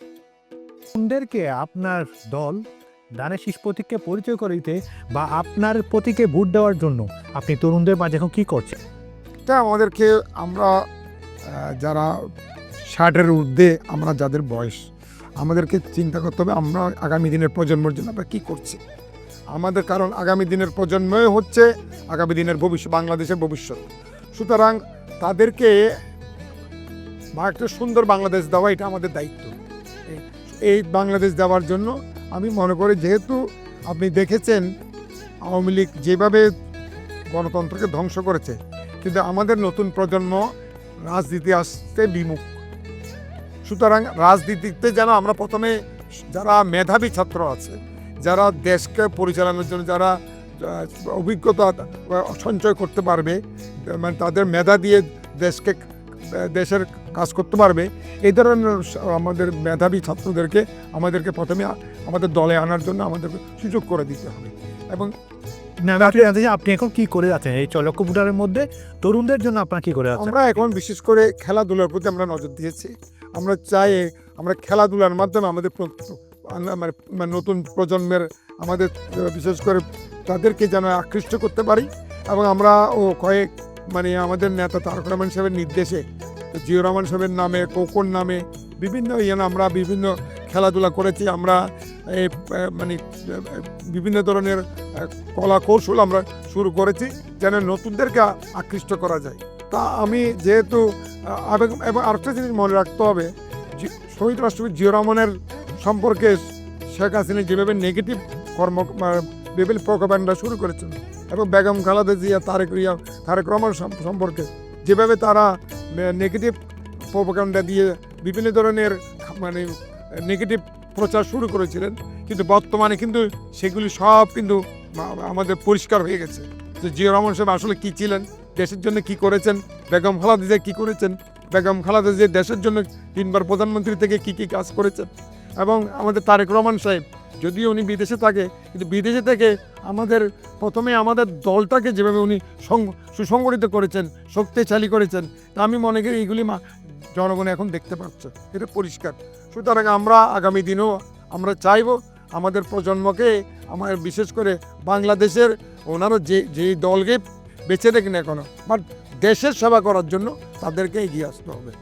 তরুণদেরকে আপনার দল দানের শীষ প্রতীককে পরিচয় করে দিতে বা আপনার প্রতীকে ভোট দেওয়ার জন্য আপনি তরুণদের মাঝে এখন কী করছেন? এটা আমাদেরকে আমরা যারা ষাটের ঊর্ধ্বে, আমরা যাদের বয়স, আমাদেরকে চিন্তা করতে হবে আমরা আগামী দিনের প্রজন্মের জন্য আমরা কী করছি। আমাদের কারণ আগামী দিনের প্রজন্মই হচ্ছে আগামী দিনের ভবিষ্যৎ, বাংলাদেশের ভবিষ্যৎ। সুতরাং তাদেরকে বা একটা সুন্দর বাংলাদেশ দেওয়া, এটা আমাদের দায়িত্ব। এই- বাংলাদেশ দেওয়ার জন্য আমি মনে করি যেহেতু আপনি দেখেছেন, আওয়ামী লীগ যেভাবে গণতন্ত্রকে ধ্বংস করেছে, কিন্তু আমাদের নতুন প্রজন্ম রাজনীতি আসতে বিমুখ। সুতরাং রাজনীতিতে যেন আমরা প্রথমে যারা মেধাবী ছাত্র আছে, যারা দেশকে পরিচালনার জন্য যারা অভিজ্ঞতা সঞ্চয় করতে পারবে মানে তাদের মেধা দিয়ে দেশকে দেশের কাজ করতে পারবে। এই ধরনের আমাদের মেধাবী ছাত্রদেরকে আমাদেরকে প্রথমে আমাদের দলে আনার জন্য আমাদেরকে সুযোগ করে দিতে হবে। এবং আপনি এখন কি করে যাচ্ছেন এই চলক্ষ ভোটারের মধ্যে তরুণদের জন্য আপনার কি করে যাচ্ছেন আমরা এখন বিশেষ করে খেলাধুলার প্রতি আমরা নজর দিয়েছি। আমরা চাই আমরা খেলাধুলার মাধ্যমে আমাদের মানে মানে নতুন প্রজন্মের আমাদের বিশেষ করে তাদেরকে যেন আকৃষ্ট করতে পারি। এবং আমরা ও কয়েক মানে আমাদের নেতা তারক রহমান সাহেবের নির্দেশে জিও রহমান সাহেবের নামে কোকর নামে, বিভিন্ন ইয়ে আমরা বিভিন্ন খেলাধুলা করেছি, আমরা মানে বিভিন্ন ধরনের কলা কৌশল আমরা শুরু করেছি যেন নতুনদেরকে আকৃষ্ট করা যায়। তা আমি যেহেতু আবেগ- এবং আরেকটা জিনিস মনে রাখতে হবে শহীদ রাষ্ট্রপতি জিয়া রহমানের সম্পর্কে শেখ হাসিনা যেভাবে নেগেটিভ কর্ম বিভিন্ন প্রকোপান্ডা শুরু করেছেন এবং বেগম খালেদা জিয়া, তারেক রিয়া, তারেক রহমান সম্পর্কে যেভাবে তারা নেগেটিভ প্রোপাগান্ডা দিয়ে বিভিন্ন ধরনের মানে নেগেটিভ প্রচার শুরু করেছিলেন, কিন্তু বর্তমানে কিন্তু সেগুলি সব কিন্তু আমাদের পরিষ্কার হয়ে গেছে। যে জিয়া রহমান সাহেব আসলে কী ছিলেন, দেশের জন্য কি করেছেন, বেগম খালেদা জিয়া কী করেছেন, বেগম খালেদা জিয়া দেশের জন্য তিনবার প্রধানমন্ত্রী থেকে কি কি কাজ করেছেন, এবং আমাদের তারেক রহমান সাহেব যদিও উনি বিদেশে থাকে, কিন্তু বিদেশে থেকে আমাদের প্রথমে আমাদের দলটাকে যেভাবে উনি সুসংগঠিত করেছেন, শক্তিশালী করেছেন, তা আমি মনে করি এইগুলি জনগণ এখন দেখতে পাচ্ছে। এটা পরিষ্কার। সুতরাং আমরা আগামী দিনেও আমরা চাইব আমাদের প্রজন্মকে, আমার বিশেষ করে বাংলাদেশের ওনারা যে, যেই দলকে বেছে দেখেন এখনও, বাট দেশের সেবা করার জন্য তাদেরকে এগিয়ে আসতে হবে।